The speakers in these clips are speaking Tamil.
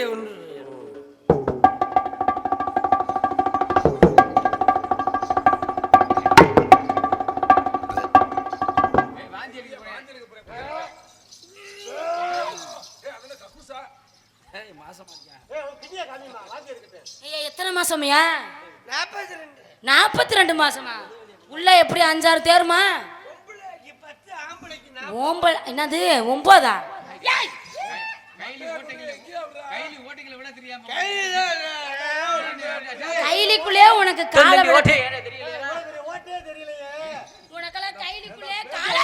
இங்கே ஒன்று ஐயா எத்தனை மாசம்யா நாற்பத்தி ரெண்டு மாசமா? உள்ள எப்படி அஞ்சாறு தேருமா. ஒன்பது என்னது ஒன்பதா ஏய், கைலி ஓட்டைகளை கைலி ஓட்டைகளை விட தெரியாம கையில- கைலிக்குள்ளே உனக்கு கால ஓட்டை தெரியலையே? உனக்கெல்லாம் கைலிக்குள்ளே கால?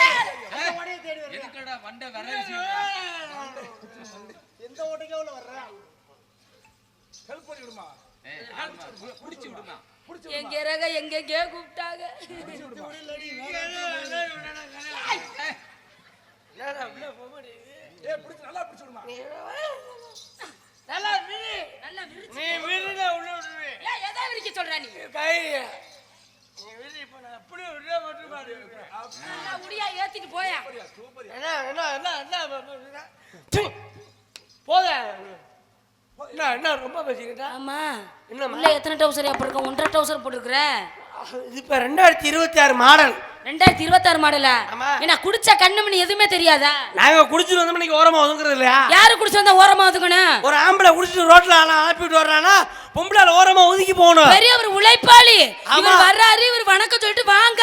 எதுக்குடா வண்டை வர எந்த ஓட்டைக்கு வர்ற? புடிச்சு விடுமா? எங்க ரக எங்கெங்கே கூப்பிட்டாங்க. உள்ள? நல்லா விரு நல்லா நீ உள்ள எதை விரிக்க சொல்ற நீ? கை இப்ப நான் அப்படியே விட மட்டும் ஏத்திட்டு போயா? என்ன என்ன என்ன என்ன என்ன? போத. என்ன என்ன ரொம்ப பேசிக்கிட்டா? ஆமா? உள்ள எத்தனை டவுசர் அப்ப இருக்க ஒன்றரை டவுசர் போட்டுருக்குற? இது இப்ப ரெண்டாயிரத்தி இருபத்தி ஆறு மாடல். ரெண்டாயிரத்தி இருபத்தாறு மாடலா? ஆமா. என்ன குடிச்ச கண்ணுமணி எதுவுமே தெரியாதா? நாங்க குடிச்சிட்டு வந்தோம் இன்னைக்கு ஓரமா ஒதுங்குறது இல்லையா? யாரு குடிச்சு வந்தா ஓரமா ஒதுக்கணும் ஒரு ஆம்பளை குடிச்சிட்டு ரோட்ல அனுப்பிட்டு வர்றானா? பொம்பளை ஓரமா ஒதுக்கி போகணும். பெரியவர் உழைப்பாளி. இவர் வர்றாரு இவர் வணக்கம் சொல்லிட்டு வாங்க.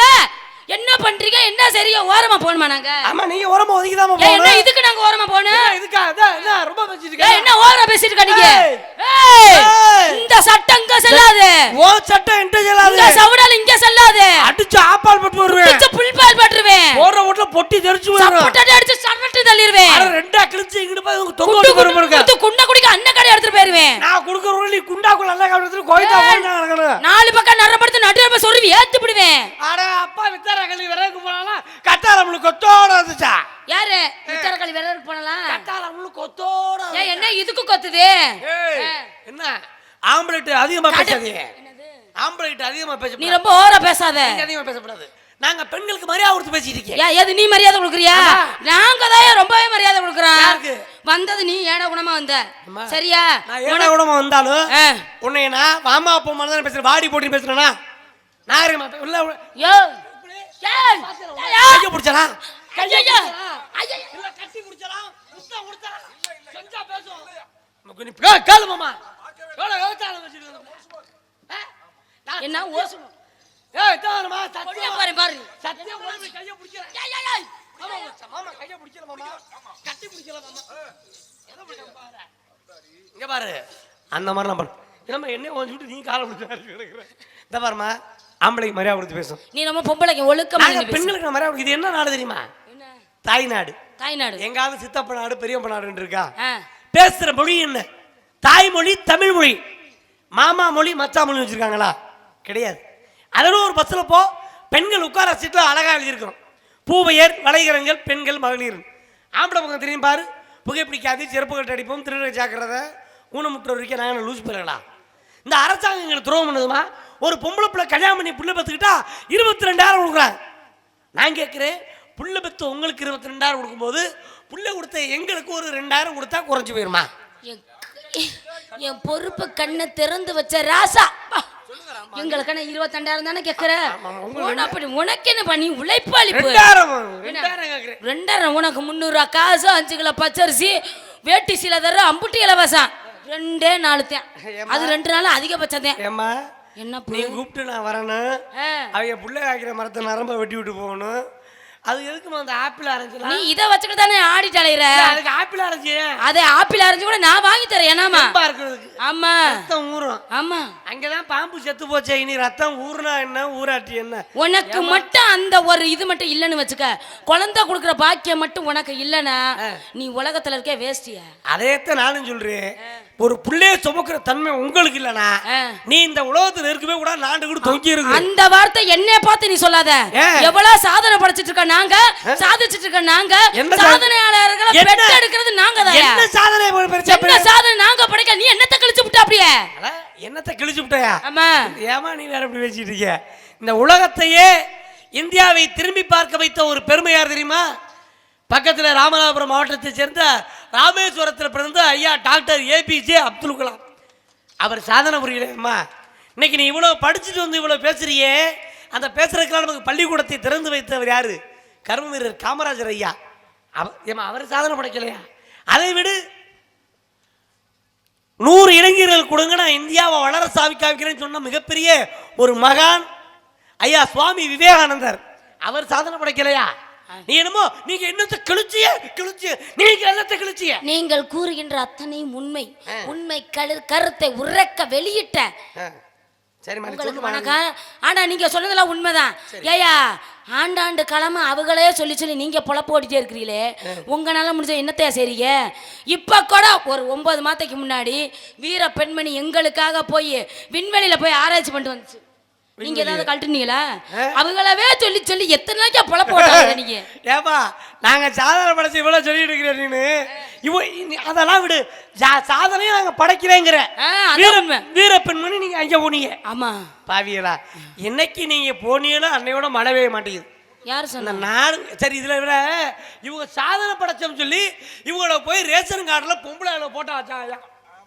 என்ன பண்றீங்க? என்ன சரியா ஓரமா போகணுமா நாங்க? ஆமா நீங்க ஓரமா ஒதுக்கி தான் ஏய், என்ன இதுக்கு நாங்க ஓரமா என்ன இதுக்கா? அதான், அதான், ரொம்ப பேசிட்டு என்ன ஓரமா பேசிட்டு இருக்க நீங்க? ஏய். ஏய், ஏய். இந்த சட்டம் இங்க செல்லாது. ஓ சட்டம் இந்த செல்லாது. சவுடால் இங்க செல்லாது. அடிச்சு ஆப்பால் பட்டு வருவேன் பிச்சை புல்பால் பட்டுருவேன். போற வீட்டுல பொட்டி தெரிச்சு வரும் சப்போட்டா அடிச்சு சரட்டு தள்ளிடுவேன் அட ரெண்டா கிழிச்சு இங்கிட்டு போய் தொங்க வரும் பாருங்க. குண்டு குடிக்க அண்ணன் கடை எடுத்துட்டு போயிருவேன். நான் குடுக்கற நீ குண்டாக்குள்ள நல்லா கவனிச்சு கோயிட்டா ஏய். போய் நடக்கணும் நாலு பக்கம் நரப்படுத்து நடுவில் போய் சொருவி ஏத்து விடுவேன் அட அப்பா வித்தார கல்வி விறகு போனாலும் கட்டாளம்னு கொத்தோட வந்துச்சா? யாரு? வித்தரக்களி விரலுக்கு போனலாம் கட்டாளம்னு கொத்தோட ஏய் என்ன இதுக்கு கொத்துது. என்ன? ஆம்பளைட்டு அதிகமா பேசாதீங்க. என்னது? ஆம்பளைட்டு அதிகமா நீ பேச ரொம்ப ஓர பேசாத. அதிகமா பேசக்கூடாது நாங்க பெண்களுக்கு மரியாதை கொடுத்து பேசிட்டு இருக்கேன். ஏன் எது நீ மரியாதை கொடுக்குறியா. நாங்க தான் ரொம்பவே மரியாதை கொடுக்குறோம்? வந்தது நீ ஏட குணமா வந்த. சரியா? ஏழை கூடமா வந்தாலும். உன்னை நான் மாமா அப்பா மாதிரி பேசுறேன். வாடி போட்டு பேசுறேனா? நாகரிகமா இல்ல உள்ள- யோ கையை பிடிச்சலாம் கட்டி பிடிச்சலாம் செஞ்சா பேசுவோம். நமக்கு நீ கே- கேளு மாமா. எவ்வளவு விவசாயம் வச்சிட்டு இருக்க? என்ன ஓசு ஏய் தானமா கொல்ல பாரு பாரு. சத்தியம் போய் கையை பிடிக்கிறேன் ஏய், ஏய், ஏய். மாமா மாமா கையை பிடிக்கல மாமா. கட்டி பிடிக்கல மாமா. எதை பிடிக்க பாரு இங்க பாரு. அந்த மாதிரி நம்ம நம்ம என்ன கொஞ்சம் நீ காலை பிடிச்சு கிடக்குற இந்த பாருமா ஆம்பளைக்கு மரியாதை கொடுத்து பேசும். நீ நம்ம பொம்பளைக்கு ஒழுக்கமா. பெண்களுக்கு மரியாதை இது என்ன நாடு தெரியுமா? தாய்நாடு. தாய்நாடு. எங்காவது சித்தப்ப நாடு பெரியப்ப நாடுன்னு இருக்கா. பேசுற மொழி என்ன? தாய்மொழி தமிழ் மொழி. மாமா மொழி மச்சா மொழி வச்சிருக்காங்களா? கிடையாது. அதில் ஒரு பஸ்ஸில் போ. பெண்கள் உட்கார சீட்டில் அழகாக எழுதியிருக்கோம் பூவையர் வளைகரங்கள் பெண்கள் மகளிர். ஆம்பளை பக்கம் தெரியும் பாரு. புகைப்பிடிக்காது செருப்பு கட்டு அடிப்போம் திருட ஜாக்கிரதை. ஊனமுற்ற வரைக்கும் நாங்கள் லூஸ் பண்ணலா இந்த அரசாங்கம் எங்களுக்கு துரோகம் பண்ணுதுமா? ஒரு பொம்பளை பிள்ளை கல்யாணம் பண்ணி புள்ள பத்துக்கிட்டா இருபத்தி ரெண்டாயிரம் கொடுக்குறாங்க நான் கேட்குறேன் புள்ள பெத்து உங்களுக்கு இருபத்தி ரெண்டாயிரம் கொடுக்கும்போது புள்ள கொடுத்த எங்களுக்கு ஒரு ரெண்டாயிரம் கொடுத்தா குறைஞ்சு போயிருமா? என் பொறுப்பு கண்ணை திறந்து வச்ச ராசா. பா. எங்களுக்கு என்ன இருபத்தெண்டாயிரம் தானே கேக்குற உன அப்படி உனக்கு என்ன பண்ணி உழைப்பாளிப்பு ரெண்டாயிரம் ரெண்டாயிரம் ரெண்டாயிரம் உனக்கு முந்நூறுரூவா காசு அஞ்சு கிலோ பச்சரிசி வேட்டி சீலை தர அம்புட்டி இலவசம். ரெண்டே நாலு தான். அது ரெண்டு நாள் அதிகபட்சம் தான். என்ன நீ கூப்பிட்டு நான் வரணும். அவங்க புள்ள காய்க்கிற மரத்தை நரம்ப வெட்டி விட்டு போகணும். அது எதுக்குமா அந்த ஆப்பிள் நீ அரைஞ்சலாம் இதை வச்சுக்கிட்டு தானே ஆடிட்டு அலையிற? அதுக்கு ஆப்பிள் அரைஞ்சி. அதை ஆப்பிள் அரைஞ்சு கூட நான் வாங்கி தரேன் ஏனாமா தெம்பா இருக்கிறதுக்கு. ஆமா. ரத்தம் ஊறும். ஆமா. அங்கதான் பாம்பு செத்து போச்சே இனி ரத்தம் ஊறுனா என்ன ஊராட்டி என்ன? உனக்கு மட்டும் அந்த ஒரு இது மட்டும் இல்லைன்னு வச்சுக்க. குழந்தை கொடுக்குற பாக்கியம் மட்டும் உனக்கு இல்லைன்னா நீ உலகத்துல இருக்க வேஸ்டியா அதையத்தான் நானும் சொல்றேன். ஒரு புள்ளைய சுமக்கிற தன்மை உங்களுக்கு இல்லனா. நீ இந்த உலகத்துல இருக்கவே கூட நாண்டு கூட தொங்கி இருக்கு அந்த வார்த்தை என்னைய பார்த்து நீ சொல்லாத? எவ்வளவு சாதனை படைச்சிட்டு இருக்க நாங்க? சாதிச்சிட்டு இருக்க நாங்க? சாதனையாளர்களை? பெற்று எடுக்கிறது நாங்க தான் என்ன சாதனை என்ன சாதனை நாங்க படைக்க? நீ என்னத்தை கழிச்சு விட்ட அப்படியே? என்னத்தை கிழிச்சு விட்டயா? ஆமா. ஏமா நீ வேற இப்படி பேசிட்டு இருக்க? இந்த உலகத்தையே இந்தியாவை திரும்பி பார்க்க வைத்த ஒரு பெருமை யார் தெரியுமா? பக்கத்தில் ராமநாதபுரம் மாவட்டத்தை சேர்ந்த ராமேஸ்வரத்தில் பிறந்த ஐயா doctor A P J Abdul Kalam. அவர் சாதனை புரியலையம்மா இன்னைக்கு நீ இவ்வளோ படிச்சுட்டு வந்து இவ்வளோ பேசுறியே. அந்த பேசுறதுக்கெல்லாம் நமக்கு பள்ளிக்கூடத்தை திறந்து வைத்தவர் யார்? கர்ம வீரர் காமராஜர் ஐயா. அவ ஏம்மா அவர் சாதனை படைக்கலையா? அதை விடு. நூறு இளைஞர்கள் கொடுங்க நான் இந்தியாவை வளர சாவி காமிக்கிறேன்னு சொன்ன மிகப்பெரிய ஒரு மகான் ஐயா சுவாமி விவேகானந்தர். அவர் சாதனை படைக்கலையா? நீ என்னமோ நீங்க என்னத்தை கிழிச்சிய? கிழிச்சிய. நீங்க என்னத்தை கிழிச்சிய? நீங்கள் கூறுகின்ற அத்தனையும் உண்மை. உண்மை கரு கருத்தை உறக்க வெளியிட்ட உங்களுக்கு. வணக்கம் ஆனா நீங்க சொன்னதெல்லாம் உண்மைதான். ஏயா ஆண்டாண்டு காலமா அவங்களே சொல்லி சொல்லி நீங்க பொழப்பு ஓடிட்டே இருக்கிறீங்களே. உங்களால முடிஞ்ச என்னத்தையா செய்றீங்க? இப்ப கூட ஒரு ஒன்பது மாதத்துக்கு முன்னாடி வீர பெண்மணி எங்களுக்காக போய் விண்வெளியில போய் ஆராய்ச்சி பண்ணிட்டு வந்துச்சு. நீங்க ஏதாவது கழட்டுனீங்களா? அவங்களவே சொல்லி சொல்லி எத்தனை நாளைக்கா பொழப்பு ஓட்டாங்க நீங்க? ஏப்பா நாங்க சாதனை படைச்சு இவ்வளவு சொல்லிட்டு இருக்கிற நீனு. இவ அதெல்லாம் விடு. சாதனையும் நாங்க படைக்கிறேங்கிற. ஆ, அதான் வீர உண்மை. வீர பெண்மணி நீங்க அங்க போனீங்க. ஆமா. பாவியலா என்னைக்கு நீங்க போனீங்களோ அன்னையோட மழை பெய்ய மாட்டேங்குது. யார் சொன்னா நாடு சரி இதுல விட இவங்க சாதனை படைச்சோம்னு சொல்லி இவங்கள போய் ரேஷன் கார்டில் பொம்பளை ஆள் போட்டா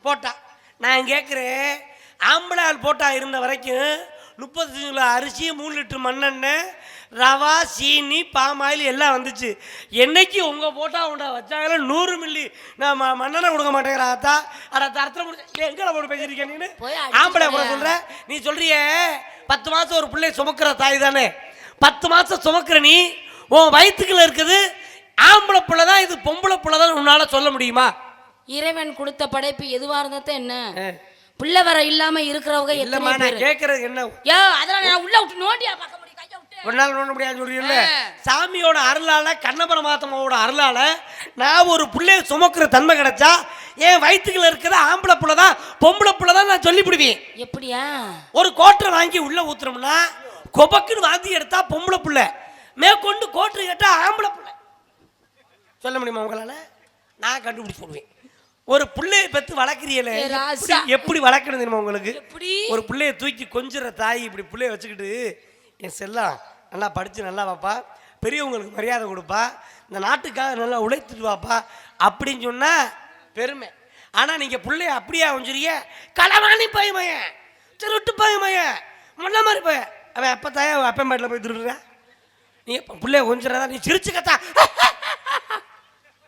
போட்டா. நான் கேட்குறேன் ஆம்பளை ஆள் போட்டா இருந்த வரைக்கும் முப்பத்தஞ்சு கிலோ அரிசி மூணு லிட்டர் மண்ணெண்ணெய் ரவா சீனி பாமாயில் எல்லாம் வந்துச்சு. என்னைக்கு உங்கள் போட்டா உண்டா வச்சாங்களோ நூறு மில்லி நான் மண்ணெண்ணெய் கொடுக்க மாட்டேங்கிறா அத்தா அட தரத்தில் முடிச்சு எங்கே போட்டு பேசியிருக்கேன் அடிச்சுட்டு ஆம்பளை கூட. சொல்ற. நீ சொல்றியே பத்து மாசம் ஒரு பிள்ளை சுமக்கிற தாய் தானே. பத்து மாசம் சுமக்கிற நீ உன் வயிற்றுக்குள்ள இருக்குது. ஆம்பளை பிள்ளை தான் இது பொம்பளை பிள்ளை தான் உன்னால சொல்ல முடியுமா? இறைவன் கொடுத்த படைப்பு எதுவா இருந்தா என்ன? பிள்ளை வர இல்லாம இருக்கிறவங்க இல்லம்மா நான் பேர்? கேட்கறது என்ன? ஏ அதெல்லாம் நான் உள்ள விட்டு நோண்டியா பார்க்க முடியும். கையை விட்டு. ஒரு நாள் நோண்ட முடியாது சொல்றீங்கல்ல. சாமியோட அருளால கண்ணபுர மாத்தம்மாவோட அருளால நான் ஒரு பிள்ளைய சுமக்கிற தன்மை கிடைச்சா என் வயிற்றுக்குள்ள இருக்கிற ஆம்பளை பிள்ளை தான் பொம்பளை பிள்ளை தான் நான் சொல்லிவிடுவேன். எப்படியா? ஒரு கோட்டை வாங்கி உள்ள ஊத்துறோம்னா கொபக்குன்னு வாந்தி எடுத்தா பொம்பளை புள்ள. மேற்கொண்டு கோட்டை கேட்டா ஆம்பளை புள்ள. சொல்ல முடியுமா உங்களால? நான் கண்டுபிடிச்சு சொல்லுவேன் ஒரு பிள்ளைய பெத்து வளர்க்குறீங்களே. எப்படி- வளர்க்கணும் தெரியுமா உங்களுக்கு? ஒரு பிள்ளைய தூக்கி கொஞ்சுற தாய் இப்படி பிள்ளைய வச்சுக்கிட்டு என் செல்லம் நல்லா படித்து நல்லா வாப்பா. பெரியவங்களுக்கு மரியாதை கொடுப்பா. இந்த நாட்டுக்காக நல்லா உழைத்துட்டு வாப்பா. அப்படின்னு சொன்னா பெருமை. ஆனால் நீங்கள் பிள்ளைய அப்படியே அவஞ்சிரிய களவாணி பையமையன் திருட்டு பையமையன் முன்ன மாதிரி பையன் அவன் அப்போ தாயே அப்பன் பாட்டில் போய் திருடுறா? நீ பிள்ளைய கொஞ்சிறதா? நீ சிரிச்சு கத்தா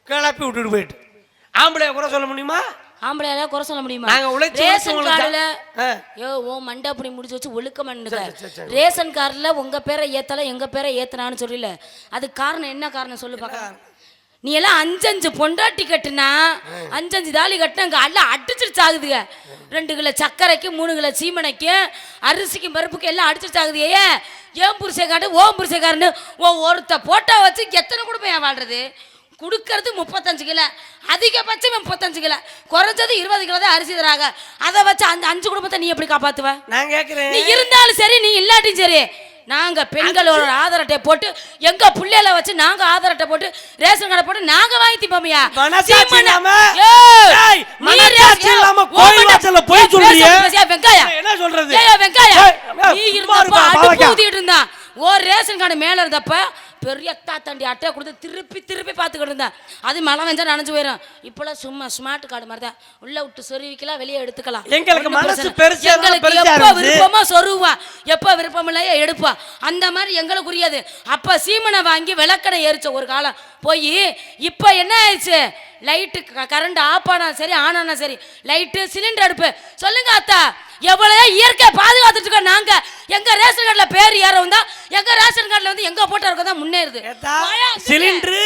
கிளப்பி விட்டுட்டு போயிட்டு. ஆம்பளைய கூட சொல்ல முடியுமா? ஆம்பளையால குறை சொல்ல முடியுமா? நாங்க உழைச்சு ரேஷன் கார்டுல. யோ ஓ மண்டை அப்படி முடிச்சு வச்சு ஒழுக்க மண்ணுங்க. சரி, சரி, சரி. ரேஷன் கார்டுல உங்க பேரை ஏத்தல எங்க பேரை ஏத்தனான்னு சொல்லல. அது காரணம் என்ன காரணம் சொல்லு பார்க்கலாம் நீ எல்லாம் அஞ்சஞ்சு பொண்டாட்டி கட்டுனா அஞ்சஞ்சு தாலி கட்டினா அங்க எல்லாம் அடிச்சிட்டு சாகுதுங்க ரெண்டு கிலோ சர்க்கரைக்கு மூணு கிலோ சீமனைக்கு அரிசிக்கும் பருப்புக்கு எல்லாம் அடிச்சிட்டு சாகுது ஏன் ஏன் புருஷக்காட்டு ஓம் புருஷக்காரன்னு ஓ ஒருத்த போட்டோ வச்சு எத்தனை குடும்பம் ஏன் வாழ்றது? கொடுக்கறது முப்பத்தஞ்சு கிலோ. அதிகபட்சம் முப்பத்தஞ்சு கிலோ. குறைஞ்சது இருபது கிலோ தான் அரிசி தராங்க. அதை வச்சு அந்த அஞ்சு குடும்பத்தை நீ எப்படி காப்பாத்துவ? நான் கேட்குறேன் நீ இருந்தாலும் சரி நீ இல்லாட்டியும் சரி நாங்க பெண்களோட ஆதார் அட்டை போட்டு எங்க புள்ளையில வச்சு நாங்க ஆதார் அட்டை போட்டு ரேஷன் கார்டை போட்டு நாங்க வாங்கி திப்போமையா என்ன சொல்றது? நீ இருந்தப்ப அடுப்பு. ஊத்திட்டு இருந்தா ஓ ரேஷன் கார்டு மேல இருந்தப்ப பெரிய தாத்தாண்டி அட்டையை கொடுத்து திருப்பி திருப்பி பார்த்துக்கிட்டு இருந்தேன். அது மழை வெஞ்சா நனைஞ்சு போயிடும் இப்பெல்லாம் சும்மா ஸ்மார்ட் கார்டு மாதிரி தான் உள்ள விட்டு சொருவிக்கலாம் வெளியே எடுத்துக்கலாம். எங்களுக்கு மனசு. பெருசா எங்களுக்கு எப்போ. விருப்பமோ சொருவா எப்போ விருப்பம் இல்லையோ எடுப்பா. அந்த மாதிரி எங்களுக்கு புரியாது அப்ப சீமனை வாங்கி விளக்கணை எரிச்ச ஒரு காலம் போய் இப்போ என்ன ஆயிடுச்சு? லைட்டு கரண்ட் ஆஃப் ஆனா சரி ஆன் ஆனா சரி. லைட்டு சிலிண்டர் அடுப்பு. சொல்லுங்க அத்தா. எவ்வளோ இயற்கையை பாதுகாத்துட்டு இருக்கோம் நாங்க எங்க ரேஷன் கார்டுல பேர் ஏறவும் தான் எங்க ரேஷன் கார்டுல வந்து எங்க போட்டோ இருக்க தான் முன்னேறுது. சிலிண்டரு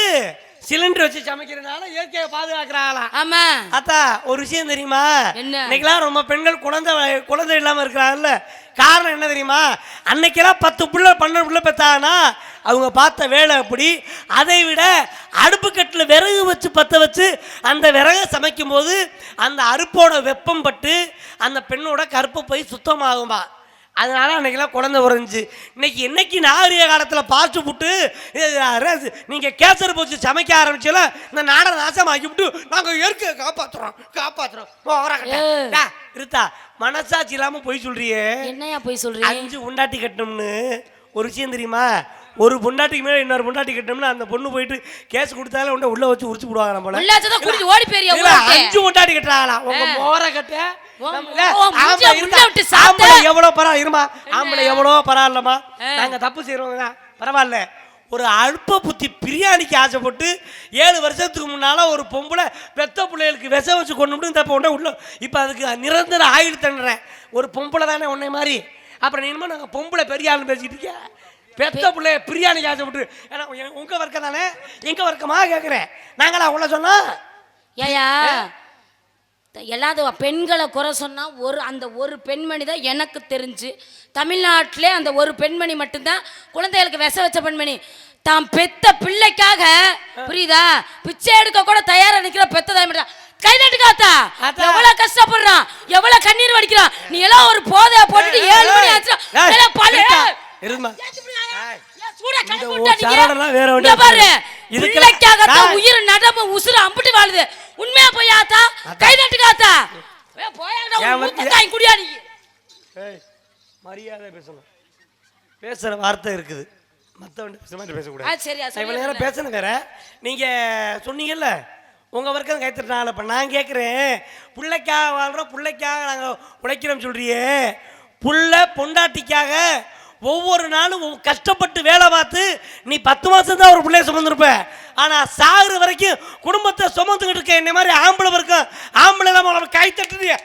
சிலிண்டர் வச்சு சமைக்கிறதுனால இயற்கையை பாதுகாக்கிறாங்களா ஆமா. அத்தா ஒரு விஷயம் தெரியுமா? இன்னைக்கெல்லாம் ரொம்ப பெண்கள் குழந்தை குழந்தை இல்லாம இருக்கிறாங்கல்ல. காரணம் என்ன தெரியுமா? அன்னைக்கெல்லாம் பத்து பிள்ளை பன்னெண்டு பிள்ளை பெத்தாங்கன்னா அவங்க பார்த்த வேலை அப்படி அதை விட அடுப்புக்கட்டில் விறகு வச்சு பற்ற வச்சு அந்த விறகை சமைக்கும் போது அந்த அறுப்போட வெப்பம் பட்டு அந்த பெண்ணோட கருப்பு போய் சுத்தமாகுமா அதனால அன்னைக்கெல்லாம் குழந்தை உறைஞ்சி இன்னைக்கு என்னைக்கு நாகரிக காலத்தில் பாஸ்ட் புட்டு நீங்கள் கேசர் போச்சு சமைக்க ஆரம்பிச்சால இந்த நாடை நாசமாக்கி விட்டு நாங்கள் இயற்கையை காப்பாற்றுறோம் காப்பாற்றுறோம். இருத்தா மனசாட்சி இல்லாமல் போய் சொல்றியே. என்னையா போய் சொல்றீங்க அஞ்சு உண்டாட்டி கட்டணும்னு. ஒரு விஷயம் தெரியுமா? ஒரு பொண்டாட்டிக்கு மேல இன்னொரு பொண்டாட்டி கட்டணும்னா அந்த பொண்ணு போயிட்டு கேஸ் கொடுத்தாலும் உன்னை உள்ள வச்சு உரிச்சு போடுவாங்க நம்மள உள்ளாச்சதான் குடிச்சு ஓடி போயிருயா இதுல ஊருக்கு. அஞ்சு பொண்டாட்டி கட்டுறாங்களா உங்க மோர கட்ட ஆம்பளை உள்ள எவ்வளவு பரவாயில்ல இருமா ஆம்பளை எவ்வளவு பரவாயில்லமா நாங்க தப்பு செய்யறவங்க தான் பரவாயில்ல. ஒரு அல்ப புத்தி பிரியாணிக்கு ஆசைப்பட்டு ஏழு வருஷத்துக்கு முன்னால ஒரு பொம்பளை பெத்த பிள்ளைகளுக்கு விஷம் வச்சு கொண்டு இந்த பொண்ணை உள்ள இப்போ அதுக்கு நிரந்தர ஆயுள் தண்டுறேன் ஒரு பொம்பளை தானே உன்னை மாதிரி. அப்புறம் என்னமோ நாங்கள் பொம்பளை பெரிய ஆளுன்னு பேசிட்டு இருக்கியா பெத்த பிள்ளைய பிரியாணிக்கு ஆசைப்பட்டு ஏன்னா உங்க- வர்க்கம் தானே? எங்க வர்க்கமா கேட்குறேன் நாங்களா உள்ள சொன்னா? ஏயா எல்லாத பெண்களை குறை சொன்னா ஒரு அந்த ஒரு பெண்மணி தான் எனக்கு தெரிஞ்சு. தமிழ்நாட்டிலே அந்த ஒரு பெண்மணி மட்டும்தான் குழந்தைகளுக்கு விச வச்ச பெண்மணி. தாம் பெத்த பிள்ளைக்காக புரியுதா? பிச்சை எடுக்க கூட தயாரா நிக்கிற பெத்த தாய் கை தட்டுக்காத்தா ஆத்தா. எவ்வளவு கஷ்டப்படுறான்? எவ்வளவு கண்ணீர் வடிக்கிறான்? நீ எல்லாம் ஒரு போதைய போட்டுட்டு ஏழு மணி ஆச்சு இருமா வேற ஒண்ணு பாரு. இதுக்கு- பிள்ளைக்காகத்தான் டேய். உயிர் நடம உசுறு அம்பிட்டு வாழுது. உண்மையா போய் ஆத்தா கை தட்டுக்காத்தா? ஊத்தக்காய் குடியா நீ? ஏய் மரியாதை பேசணும். பேசுகிற வார்த்தை இருக்குது. மற்றவன் பேசுற மாதிரி ஆ, பேசக்கூடாது சரியா, இவ்வளோ நேரம் பேசணும் வேற நீங்கள் சொன்னீங்கல்ல உங்கள் வர்க்கம் கைத்தட்டினால. இப்போ நான் கேட்குறேன் பிள்ளைக்காக வாழ்கிறோம் பிள்ளைக்காக நாங்கள் உழைக்கிறோம் சொல்றியே. புள்ள பொண்டாட்டிக்காக ஒவ்வொரு நாளும் கஷ்டப்பட்டு வேலை பார்த்து நீ பத்து மாதம் தான் ஒரு பிள்ளைய சுமந்துருப்ப. ஆனால் சாகுற வரைக்கும் குடும்பத்தை சுமந்துக்கிட்டு இருக்க என்ன மாதிரி ஆம்பளை இருக்கும் ஆம்பளை இல்லாமல் கை தட்டுறிய.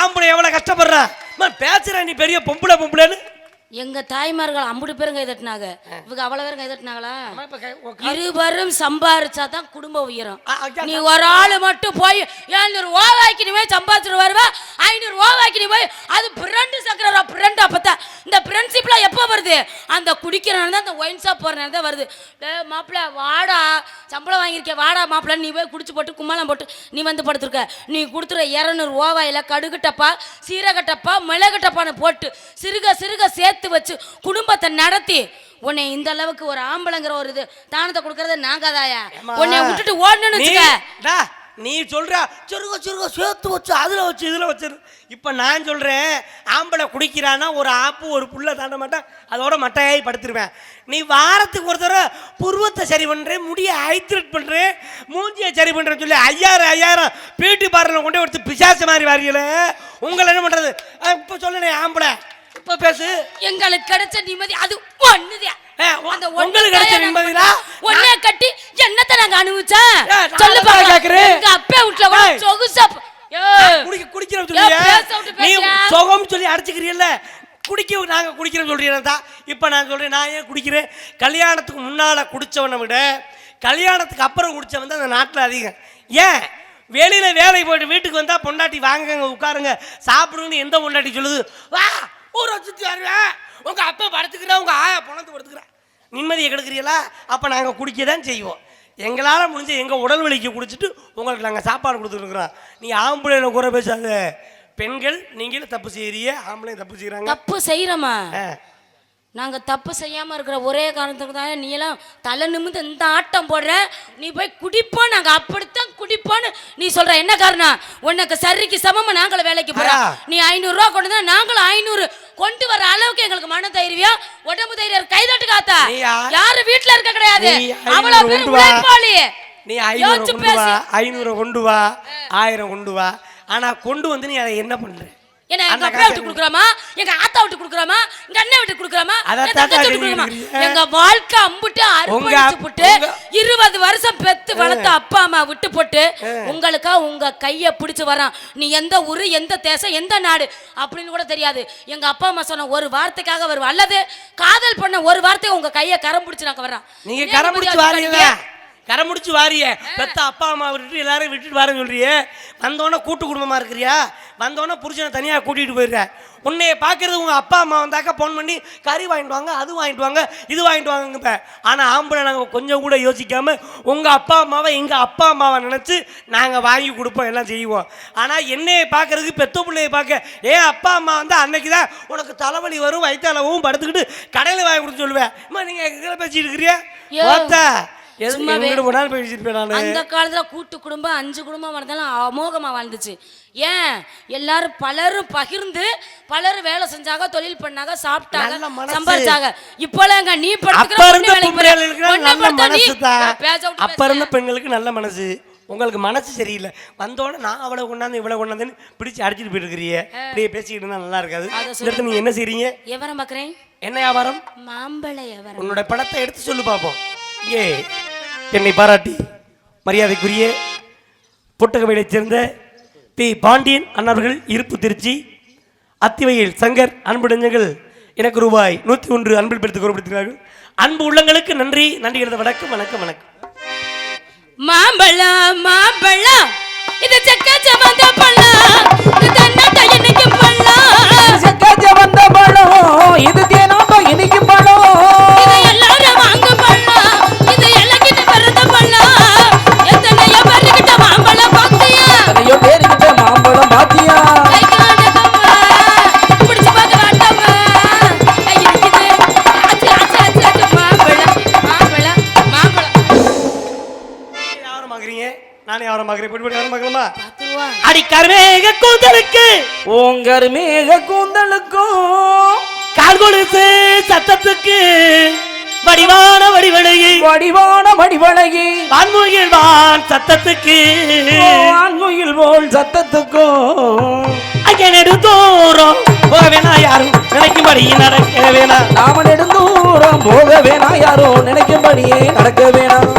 ஆம்பளை எவ்வளோ கஷ்டப்படுற? பேசுகிறேன் நீ பெரிய பொம்பளை பொம்பளைன்னு. எங்க தாய்மார்கள் அம்புட்டு பேரும் கை தட்டினாங்க இவங்க அவ்வளவு பேரும் கை தட்டினாங்களா இருவரும் சம்பாரிச்சா தான் குடும்பம் உயரும். நீ ஒரு ஆளு மட்டும் போய் ஏழ்நூறு ஓவாய்க்கு நீ போய் சம்பாதிச்சிட்டு வருவ ஐநூறு ஓவாய்க்கு நீ போய் அது பிரண்டு சக்கரா பிரண்டு அப்பத்தான் இந்த பிரின்சிப்லாம் எப்போ வருது? அந்த குடிக்கிறனால தான் அந்த ஒயின் ஷாப் போகிறனால தான் வருது. டே மாப்பிள்ள வாடா சம்பளம் வாங்கியிருக்க வாடா மாப்பிள்ள நீ போய் குடிச்சு போட்டு கும்மாளம் போட்டு நீ வந்து படுத்துருக்க. நீ கொடுத்துற இரநூறு ஓவாயில் கடுகு டப்பா சீரக டப்பா மிளகு டப்பான்னு போட்டு சிறுக சிறுக சேர்த்து வச்சு குடும்பத்தை நடத்தி உன்னை இந்த அளவுக்கு ஒரு ஆம்பளைங்கிற ஒரு இது தானத்தை கொடுக்கறது நாங்காதாயா உன்னை விட்டுட்டு ஓடணும்னு நீ- வச்சுக்க. நீ சொல்ற சுருங்க சுருங்க சேர்த்து வச்சு அதுல வச்சு இதுல வச்சு. இப்ப நான் சொல்றேன் ஆம்பளை குடிக்கிறான்னா ஒரு ஆப்பு ஒரு புள்ள தாண்ட மாட்டேன். அதோட மட்டையாய் படுத்துருவேன். நீ வாரத்துக்கு ஒரு தடவை புருவத்தை சரி பண்றேன் முடிய ஹைத்ரெட் பண்றேன் மூஞ்சியை சரி பண்றேன்னு சொல்லி ஐயாயிரம் ஐயாயிரம் பியூட்டி பார்லர் கொண்டு எடுத்து பிசாசு மாதிரி வாரியல. உங்களை என்ன பண்றது? அஹ், இப்ப சொல்லுனே ஆம்பளை. இப்ப பேசு. எங்களுக்கு கிடைச்ச நிம்மதி அது உ- அந்த உங்களுக்கு கிடைச்ச நிம்மதினா? கட்டி என்னத்த நாங்க அனுபவிச்சோம் சொல்லு பாக்கலாம். எங்க அப்பா வீட்டுல கூட. சொகுசா குடிக்க குடிக்கிறோம் நீ? சுகம் சொல்லி அடிச்சுக்கிறீல்ல. குடிக்க நாங்க குடிக்கிறோம் சொல்றீங்க இப்போ நான் சொல்றேன் நான் ஏன் குடிக்கிறேன்? கல்யாணத்துக்கு முன்னால குடிச்சவனை விட கல்யாணத்துக்கு அப்புறம் குடிச்சவன் தான் அந்த நாட்டில் அதிகம். ஏன்? வெளியில வேலைக்கு போயிட்டு வீட்டுக்கு வந்தா பொண்டாட்டி வாங்குங்க உட்காருங்க சாப்பிடுங்கன்னு எந்த பொண்டாட்டி சொல்லுது? வா ஊரை சுற்றி வருவேன். உங்க அப்பா படுத்துக்கிறா உங்க ஆயா பணத்து படுத்துக்கிறா நிம்மதியை கெடுக்கிறீங்களா? அப்போ நாங்கள் குடிக்க தான் செய்வோம். எங்களால் முடிஞ்ச எங்கள் உடல் வலிக்கு குடிச்சிட்டு உங்களுக்கு நாங்கள் சாப்பாடு கொடுத்துருக்குறோம். நீ ஆம்பளையில குறை பேசாத. பெண்கள் நீங்களும் தப்பு செய்யறிய ஆம்பளையும் தப்பு செய்கிறாங்க தப்பு செய்யறோமா நாங்க தப்பு செய்யாம இருக்கிற ஒரே காரணத்துக்கு தான் நீ எல்லாம் தலை நிமிந்து இந்த ஆட்டம் போடுற? நீ போய் குடிப்போம் நாங்க அப்படித்தான் குடிப்போன்னு நீ சொல்ற. என்ன காரணம்? உனக்கு சரிக்கு சமமா நாங்களும் வேலைக்கு போறோம். ஆ. நீ ஐநூறு ரூபா கொண்டு வந்தா நாங்களும் ஐநூறு கொண்டு வர அளவுக்கு எங்களுக்கு மன தைரியம் உடம்பு தைரியம் கைதட்டு காத்தா? நீ யா- யாரு வீட்டுல இருக்க கிடையாது. ஐநூறு பேர். உழைப்பாளி. நீ ஐநூறு கொண்டு வா. ஐநூறு கொண்டு வா. ஆயிரம் கொண்டு வா. ஆனால் கொண்டு வந்து நீ அதை என்ன பண்ணுற என்ன எங்க அப்பா விட்டு கொடுக்குறோமா? எங்க ஆத்தா விட்டு கொடுக்குறோமா? எங்க அண்ணன் விட்டு கொடுக்குறோமா. எங்க வாழ்க்கை அம்புட்டு உங்க- போட்டு இருபது வருஷம் பெத்து வளர்த்த அப்பா அம்மா விட்டு போட்டு உங்களுக்கா உங்க கைய பிடிச்சு வரான் நீ எந்த ஊரு எந்த தேசம் எந்த நாடு அப்படின்னு கூட தெரியாது. எங்க அப்பா அம்மா சொன்ன ஒரு வார்த்தைக்காக வருவா அல்லது காதல் பண்ண ஒரு வார்த்தை உங்க கைய கரம் பிடிச்சு நாங்க வர்றோம். நீங்க கரம் பிடிச்சு கரம் பிடிச்சு வாரிய. பெத்த அப்பா அம்மா விட்டுட்டு எல்லாரும் விட்டுட்டு வரேன்னு சொல்றியே. வந்தோடனே கூட்டு குடும்பமா இருக்கிறியா? வந்தோடனே புருஷனை தனியா கூட்டிட்டு போயிடுற உன்னைய பார்க்கறது உங்க அப்பா அம்மா வந்தாக்க ஃபோன் பண்ணி கறி வாங்கிட்டு வாங்க அது வாங்கிட்டு வாங்க இது வாங்கிட்டு வாங்க ஆனா ஆம்பளை நாங்க கொஞ்சம் கூட யோசிக்காம உங்க அப்பா அம்மாவை எங்க அப்பா அம்மாவை நினைச்சு நாங்க வாங்கி கொடுப்போம் எல்லாம் செய்வோம். ஆனா என்னைய பார்க்கறதுக்கு பெத்த பிள்ளைய பார்க்க ஏன் அப்பா அம்மா வந்து அன்னைக்கு தான் உனக்கு தலைவலி வரும் வயிற்றாலவும் படுத்துக்கிட்டு கடையில் வாங்கி கொடுத்து சொல்லுவேன். அம்மா நீங்க எங்க பேசிட்டு இருக்கிறியா? அந்த காலத்துல கூட்டு குடும்பம் அஞ்சு குடும்பம் இருந்தாலும் அமோகமா வாழ்ந்துச்சு. ஏன்? எல்லாரும் பலரும் பகிர்ந்து பலரும் வேலை செஞ்சாங்க தொழில் பண்ணாங்க சாப்பிட்டாங்க. சம்பாரிச்சாங்க. இப்போலாம் எங்க நீ அப்ப இருந்த பெண்களுக்கு நல்ல மனசு. உங்களுக்கு மனசு சரியில்லை. வந்தோடனே நான் அவளை கொண்டாந்து இவ்வளவு கொண்டாந்துன்னு பிடிச்சு அடிச்சிட்டு போயிருக்கிறிய இப்படியே பேசிக்கிட்டு இருந்தா நல்லா இருக்காது. இடத்துல நீங்க என்ன செய்றீங்க? வியாபாரம் பாக்குறேன் என்ன வியாபாரம்? மாம்பழ வியாபாரம். உன்னோட படத்தை எடுத்து சொல்லு பார்ப்போம் இங்கே என்னை பாராட்டி மரியாதைக்குரிய புட்டகவையைச் சேர்ந்த பி. பாண்டியன் அண்ணவர்கள் இருப்பு திருச்சி அத்திவையில் சங்கர் அன்புடைஞ்சங்கள் எனக்கு ரூபாய் நூற்றி ஒன்று அன்பில் பெருத்து கூறப்படுத்துகிறார்கள் அன்பு உள்ளங்களுக்கு நன்றி நன்றிகிறத வணக்கம் வணக்கம் வணக்கம். மாம்பழம் மாம்பழம். இது செக்க சமந்த பழம். இது தென்னட்ட இன்னைக்கு பழம். செக்காச்ச வந்த பழம். இது தேனாட்டம் இனிக்கும் பழம். கருவேக கூந்தலுக்கு. உங்கர் மேக கூந்தலுக்கும். கால் கொலுசு சத்தத்துக்கு. வடிவான வடிவழகி வடிவான வடிவழகி வான்மொழியில் வான் சத்தத்துக்கு. ஆண்குயில் போல் சத்தத்துக்கும். அங்கே நெடுந்தோறும் போக வேணா யாரும் நினைக்கும்படி நடக்க வேணா நாம நெடுந்தூரம் போக வேணாம் யாரோ நினைக்கும்படியே நடக்க வேணாம்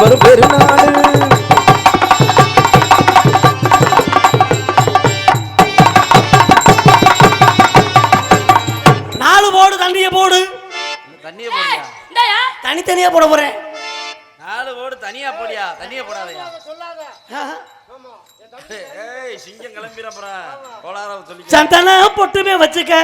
வரும் பெருநாள். நாலு போடு தண்ணிய போடு. தண்ணியை போடியா? தனித்தனியா போட போறேன். நாலு போடு தனியா போடியா? தண்ணியை போடாதயா? ஏய் சிங்கம் கிளம்பிடப்புறம் கோளார சொல்லி சந்தனம் பொட்டுமே வச்சுக்க.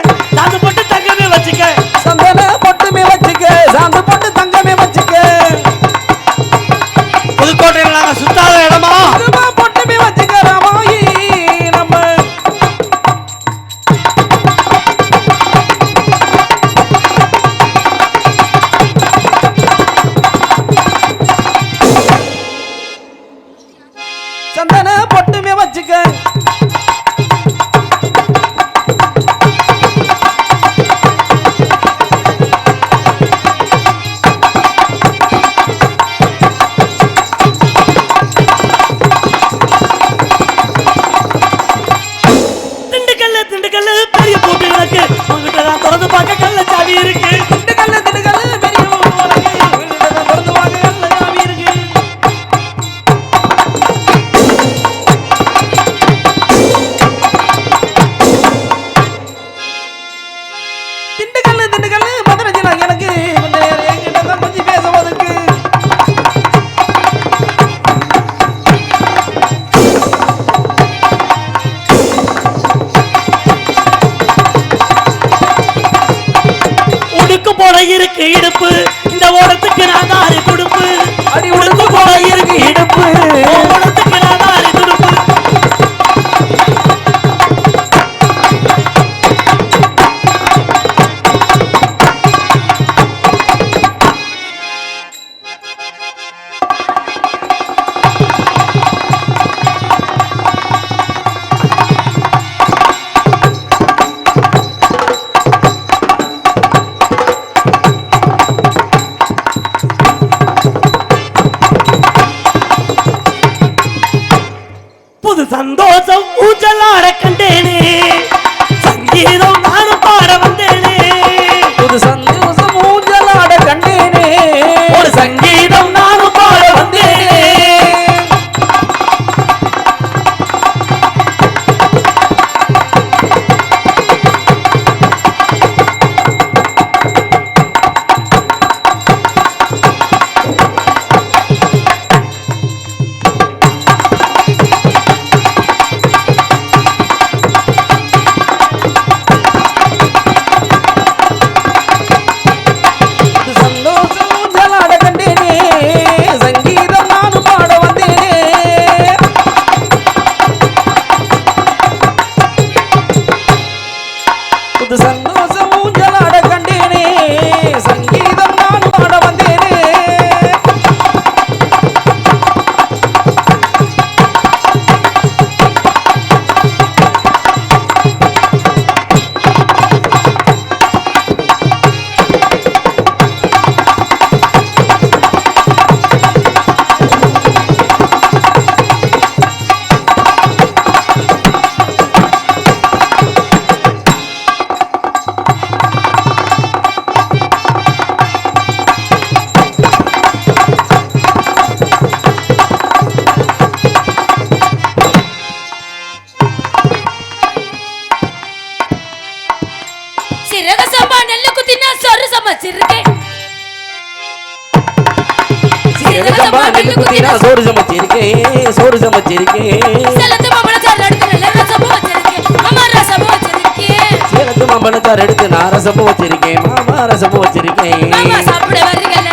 ரசமும் வச்சிருக்கேன் மாமா ரசமும் வச்சிருக்கேன் சாப்பிட வருகல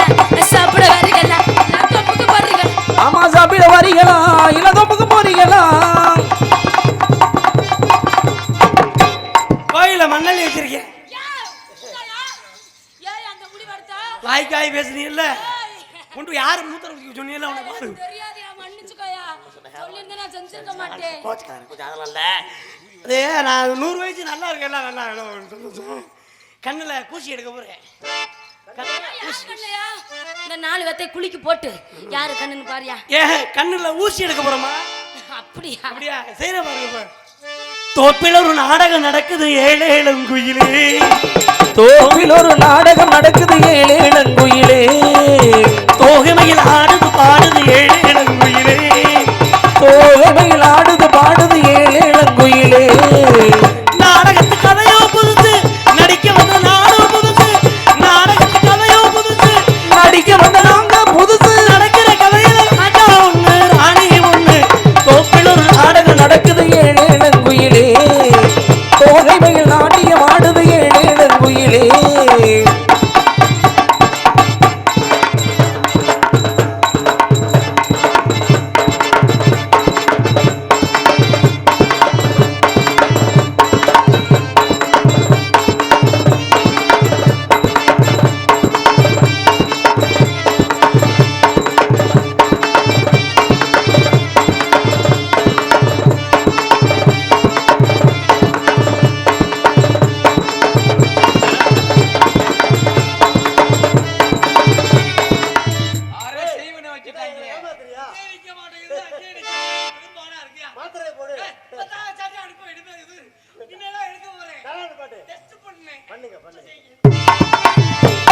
சாப்பிட வருகல நான் தொப்புக்கு போறீங்க மாமா சாப்பிட வரீங்களா இல்ல தொப்புக்கு போறீங்களா கோயில மண்ணள்ளி வச்சிருக்கேன் வாய்க்காய் பேசுனீங்கல்ல கொண்டு யார் மூத்தர சொன்னீங்கல்ல அவனை பாரு அது நான் நூறு வயசு நல்லா இருக்கேன் நல்லா நல்லா சந்தோஷம் கண்ணில் கூசி எடுக்க போகிறேன் கண்ணுலயா? இந்த நாலு வெத்தை குளிக்கு போட்டு. யாரு கண்ணுன்னு பாரியா? ஏ கண்ணில் ஊசி எடுக்க போகிறோமா அப்படியா? அப்படியா? செய்கிற பாருங்க. தோப்பில் ஒரு நாடகம் நடக்குது ஏழு ஏழங்குயிலே தோவில் ஒரு நாடகம் நடக்குது ஏழு இளங்குயிலே. தோகமையில் ஆடுது பாடுது ஏழு ஏழங்குயிலே தோகைமையில்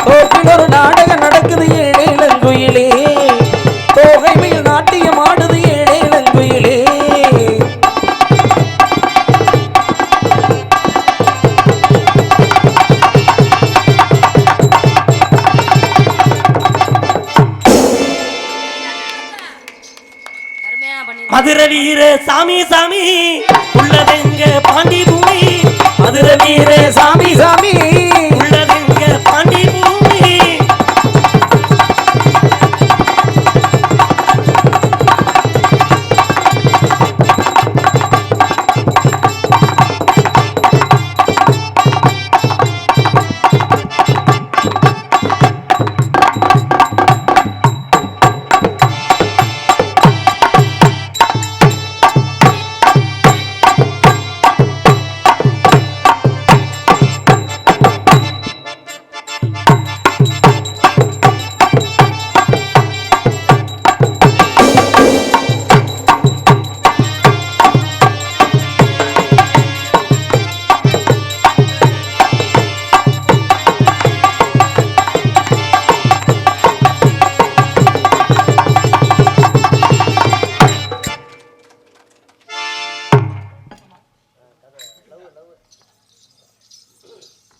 தோப்பில் ஒரு நாடகம் நடக்குது ஏழு இளங்குயிலே தோகைமையில் நாட்டியம் ஆடுது ஏழு இளங்குயிலே மதுர வீர சாமி சாமி. சாமி சாமி.